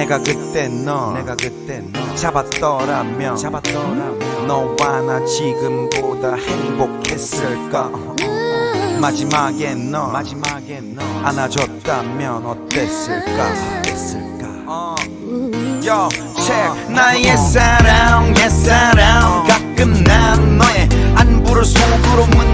내가 그때 너 내가 그때 너 잡았더라면 잡았더라면 너와 나 지금보다 행복했을까 마지막에 너 마지막에 너 안아줬다면 어땠을까? 어땠을까? Yo, check. 나의 사랑 옛사랑. 가끔 난 너의 안부를 속으로 묻는다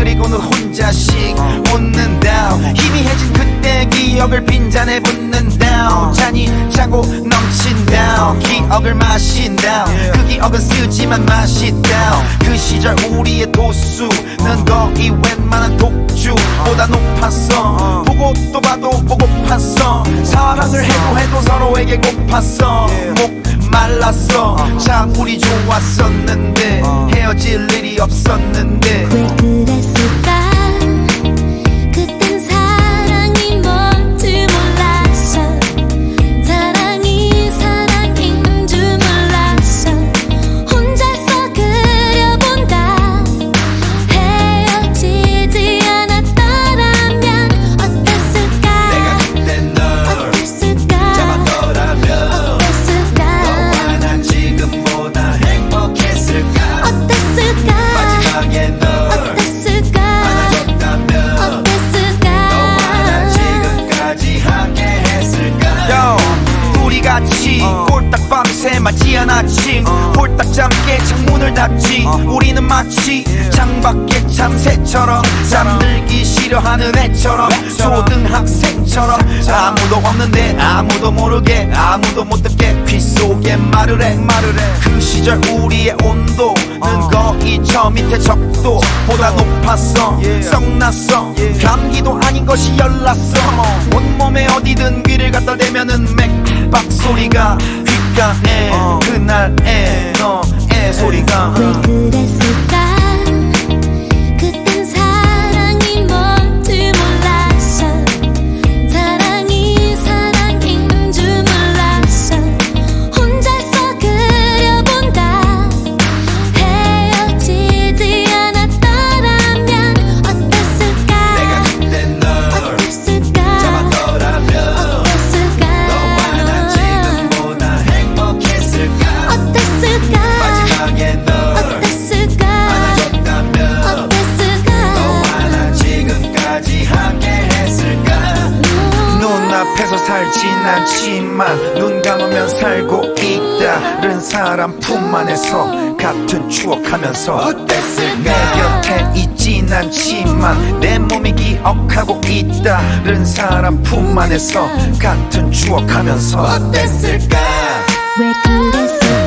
그리고는 혼자씩 웃는다 희미해진 그때 기억을 빈잔에 붓는다 잔이 차고 넘친다 기억을 마신다 그 기억은 쓰지만 맛있다 그 시절 우리의 도수는 거의 웬만한 독주보다 높았어. 보고 또 봐도 보고팠어. 사랑을 해도 해도 서로에게 고팠어. 목 말랐어. 참 우리 좋았었는데 헤어질 일이 없었는데 밤새 맞이한 아침 홀딱 잠게 창문을 닫지. 우리는 마치 창밖의 참새처럼 잠들기 싫어하는 애처럼 초등학생처럼 아무도 없는데 아무도 모르게 아무도 못 듣게 귀 속에 말을 해. 말을 해그 시절 우리의 온도는 거의 저 밑에 적도 보다 높았어. 썩났어. 감기도 아닌 것이 열났어. 온몸에 어디든 귀를 갖다 대면은 맥박 소리가 귓가에 그날의 너의 소리가. 왜 그랬을까 살진 않지만 눈 감으면 살고 있다 른 사람 품 안에서 같은 추억하면서 어땠을까? 내 곁에 있진 않지만 내 몸이 기억하고 있다 른 사람 품 안에서 같은 추억하면서 어땠을까? 왜 그랬을까